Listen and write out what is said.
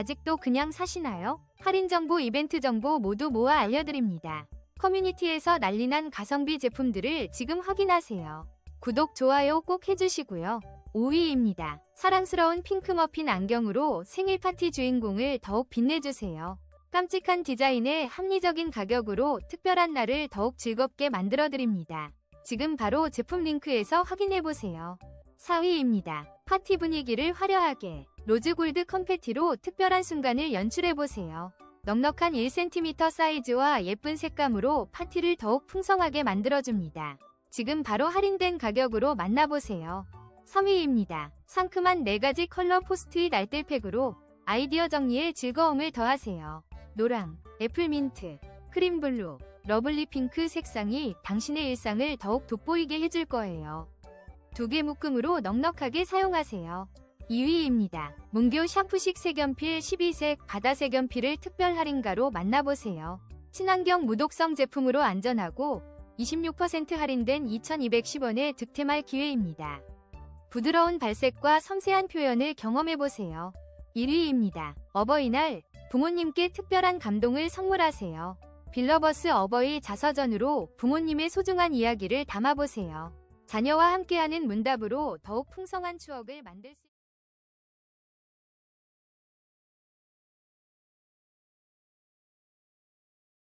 아직도 그냥 사시나요? 할인 정보, 이벤트 정보 모두 모아 알려드립니다. 커뮤니티에서 난리난 가성비 제품들을 지금 확인하세요. 구독, 좋아요 꼭 해주시고요. 5위입니다. 사랑스러운 핑크 머핀 안경으로 생일 파티 주인공을 더욱 빛내주세요. 깜찍한 디자인에 합리적인 가격으로 특별한 날을 더욱 즐겁게 만들어드립니다. 지금 바로 제품 링크에서 확인해보세요. 4위입니다. 파티 분위기를 화려하게 로즈골드 컴패티로 특별한 순간을 연출해보세요. 넉넉한 1cm 사이즈와 예쁜 색감으로 파티를 더욱 풍성하게 만들어줍니다. 지금 바로 할인된 가격으로 만나보세요. 3위입니다. 상큼한 4가지 컬러 포스트잇 알뜰팩으로 아이디어 정리에 즐거움을 더하세요. 노랑, 애플민트, 크림블루, 러블리 핑크 색상이 당신의 일상을 더욱 돋보이게 해줄 거예요. 두 개 묶음으로 넉넉하게 사용하세요. 2위입니다. 문교 샤프식 색연필 12색 바다 색연필을 특별 할인가로 만나보세요. 친환경 무독성 제품으로 안전하고 26% 할인된 2210원의 득템할 기회입니다. 부드러운 발색과 섬세한 표현을 경험해보세요. 1위입니다. 어버이날 부모님께 특별한 감동을 선물하세요. 빌러버스 어버이 자서전으로 부모님의 소중한 이야기를 담아보세요. 자녀와 함께하는 문답으로 더욱 풍성한 추억을 만들 수